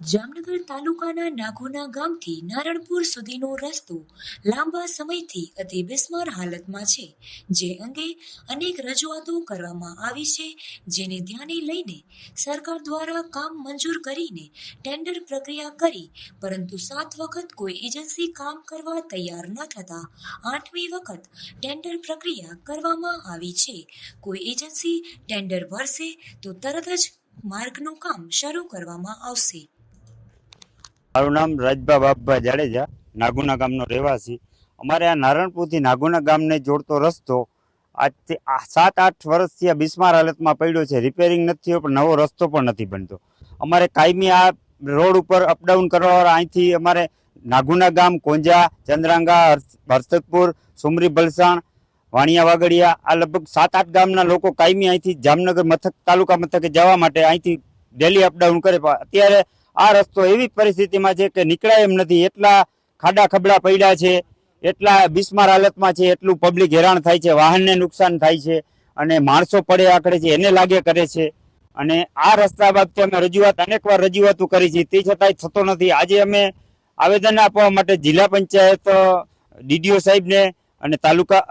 જામનગર તાલુકાના નાગોના ગામથી નારણપુર સુધીનો રસ્તો લાંબા સમયથી અતિ બિસ્માર હાલતમાં છે, જે અંગે અનેક રજૂઆતો કરવામાં આવી છે, જેને ધ્યાને લઈને સરકાર દ્વારા કામ મંજૂર કરીને ટેન્ડર પ્રક્રિયા કરી, પરંતુ સાત વખત કોઈ એજન્સી કામ કરવા તૈયાર ન થતા આઠમી વખત ટેન્ડર પ્રક્રિયા કરવામાં આવી છે. કોઈ એજન્સી ટેન્ડર ભરશે તો તરત જ માર્ગનું કામ શરૂ કરવામાં આવશે. મારું નામ રાજભા બાપભા જાડેજા, નાગુના ગામનો રહેવાસી. અમારે આ નારણપુરથી નાગુના ગામને જોડતો રસ્તો આજથી સાત આઠ વર્ષથી આ બિસ્માર હાલતમાં પડ્યો છે. રિપેરિંગ નથી થયો, પણ નવો રસ્તો પણ નથી બનતો. અમારે કાયમી આ રોડ ઉપર અપડાઉન કરવાવાળા અહીંથી અમારે નાગુના ગામ, કોંજા, ચંદ્રાંગા, હર્ષ- હર્ષદપુર, સુમરી ભલસાણ વાણિયા, વાગડિયા, આ લગભગ સાત આઠ ગામના લોકો કાયમી અહીંથી જામનગર મથક, તાલુકા મથકે જવા માટે અહીંથી ડેલી અપડાઉન કરે. અત્યારે આ રસ્તો એવી પરિસ્થિતિમાં છે કે નીકળાય એમ નથી. એટલા ખાડા ખબડા પડ્યા છે, એટલા બિસ્માર હાલતમાં છે, એટલું પબ્લિક હેરાન થાય છે, વાહનને નુકસાન થાય છે અને માણસો પડે આકડે છે, એને લાગે કરે છે. અને આ રસ્તા બાબતે અમે રજૂઆત અનેકવાર રજૂઆતો કરી છે. તે છતાંય થતો નથી. આજે અમે આવેદન આપવા માટે જિલ્લા પંચાયત ડીડીઓ સાહેબને અને તાલુકા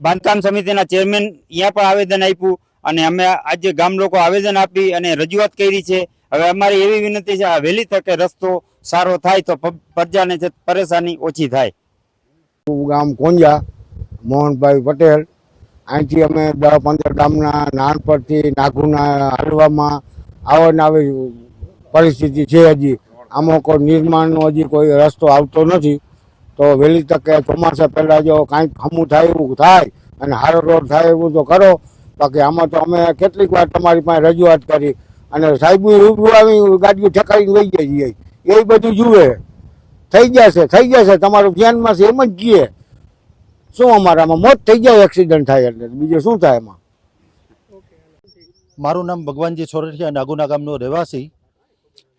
બાંધકામ સમિતિના ચેરમેન અહીંયા પણ આવેદન આપ્યું અને અમે આજે ગામ લોકો આવેદન આપી અને રજૂઆત કરી છે. હવે અમારી એવી વિનંતી છે, આ વહેલી તકે રસ્તો સારો થાય તો પ્રજાને જે પરેશાની ઓછી થાય. ગામ કોંજા, મોહનભાઈ પટેલ. અહીંથી અમે દસ પંદર ગામના નાનપણથી નાગુના હાલવામાં આવે ને આવી પરિસ્થિતિ છે હજી. આમાં કોઈ નિર્માણનો હજી કોઈ રસ્તો આવતો નથી. તો વહેલી તકે ચોમાસા પહેલાં જો કાંઈક હમું થાય એવું થાય અને સારો રોડ થાય એવું તો કરો. બાકી આમાં તો અમે કેટલીક વાર તમારી પાસે રજૂઆત કરી. અને સાહેબ રૂબરૂ આવી ગાડીઓ ઠેકાઈને લઈ જઈએ એ બધું જુએ. થઈ જશે થઈ જશે તમારું ધ્યાનમાં છે એમ જ જઈએ શું અમારામાં મોત થઈ જાય, એક્સિડન્ટ થાય એટલે. બીજું શું થાય એમાં? મારું નામ ભગવાનજી છોરઠિયા નાગુના ગામનો રહેવાસી.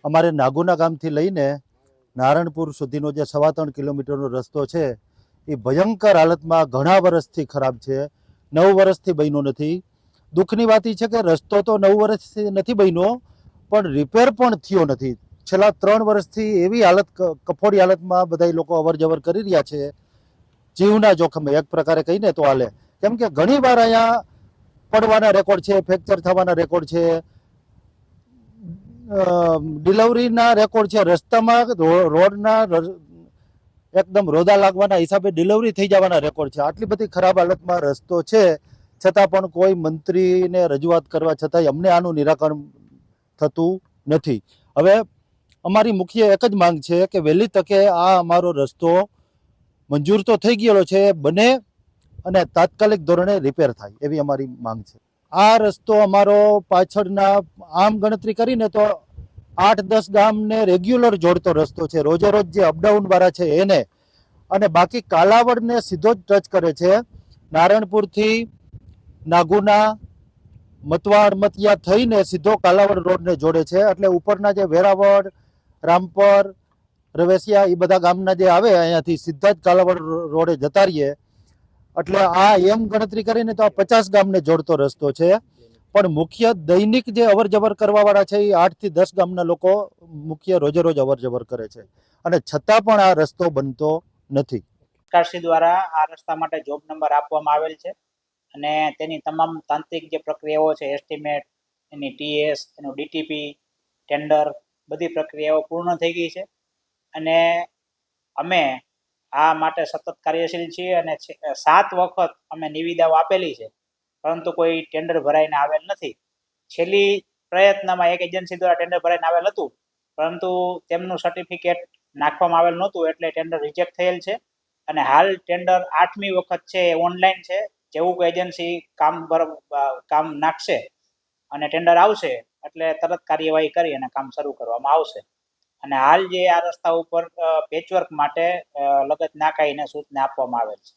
અમારે નાગુના ગામથી લઈને નારણપુર સુધીનો જે સવા ત્રણ કિલોમીટરનો રસ્તો છે, એ ભયંકર હાલતમાં ઘણા વર્ષથી ખરાબ છે. નવ વર્ષથી બન્યો નથી. દુઃખની વાત એ છે કે રસ્તો તો નવ વર્ષથી નથી બન્યો, પણ રિપેર પણ થયો નથી. છેલ્લા ત્રણ વર્ષથી એવી હાલત કફોડી હાલતમાં બધા લોકો અવર જવર કરી રહ્યા છે. જીવના જોખમે, એક પ્રકારે કહીને તો હાલે. કેમ કે ઘણી વાર અહીંયા પડવાના રેકોર્ડ છે ફ્રેક્ચર થવાના રેકોર્ડ છે. ડિલિવરીના રેકોર્ડ છે. રસ્તામાં રોડના એકદમ રોદા લાગવાના હિસાબે ડિલિવરી થઈ જવાના રેકોર્ડ છે. આટલી બધી ખરાબ હાલતમાં રસ્તો છે. છતાં પણ કોઈ મંત્રીને રજૂઆત કરવા છતાંય અમને આનું નિરાકરણ થતું નથી. હવે અમારી મુખ્ય એક જ માંગ છે કે વહેલી તકે આ અમારો રસ્તો મંજૂર તો થઈ ગયેલો છે, બને અને તાત્કાલિક ધોરણે રિપેર થાય એવી અમારી માંગ છે. આ રસ્તો અમારો પાછળના આમ ગણતરી કરીને તો આઠ દસ ગામને રેગ્યુલર જોડતો રસ્તો છે. રોજે રોજ જે અપડાઉન વાળા છે એને. અને બાકી કાલાવડને સીધો જ ટચ કરે છે. નારણપુરથી નાગુના મતવાડ મતિયા થઈને સીધો કાલાવડ રોડને જોડે છે. એટલે ઉપરના જે વેરાવળ, રામપર, રવેસિયા એ બધા ગામના જે આવે અહીંયાથી સીધા જ કાલાવડ રોડે જતા રહીએ. એટલે આ એમ ગણતરી કરીને તો આ પચાસ ગામને જોડતો રસ્તો છે. પણ મુખ્ય દૈનિક જે અવર જવર કરવાવાળા છે એ આઠથી દસ ગામના લોકો મુખ્ય રોજે રોજ અવર જવર કરે છે. અને છતાં પણ આ રસ્તો બનતો નથી. કાશી દ્વારા આ રસ્તા માટે જોબ નંબર આપવામાં આવેલ છે. અને તેની તમામ તાંત્રિક જે પ્રક્રિયાઓ છે એસ્ટિમેટ એની ટીએસ એનું ડીટીપી ટેન્ડર બધી પ્રક્રિયાઓ પૂર્ણ થઈ ગઈ છે. અને અમે આ માટે સતત કાર્યશીલ છીએ અને સાત વખત અમે નિવિદાઓ આપેલી છે, પરંતુ કોઈ ટેન્ડર ભરાઈને આવેલ નથી. છેલ્લી પ્રયત્નમાં એક એજન્સી દ્વારા ટેન્ડર ભરાઈને આવેલ હતું, પરંતુ તેમનું સર્ટિફિકેટ નાખવામાં આવેલ નહોતું, એટલે ટેન્ડર રિજેક્ટ થયેલ છે. અને હાલ ટેન્ડર આઠમી વખત છે, એ ઓનલાઈન છે. જેવું કોઈ એજન્સી કામ કામ નાખશે અને ટેન્ડર આવશે, એટલે તરત કાર્યવાહી કરી અને કામ શરૂ કરવામાં આવશે. અને હાલ જે આ રસ્તા ઉપર પેચવર્ક માટે લગત નાખાઈને સૂચના આપવામાં આવેલ છે.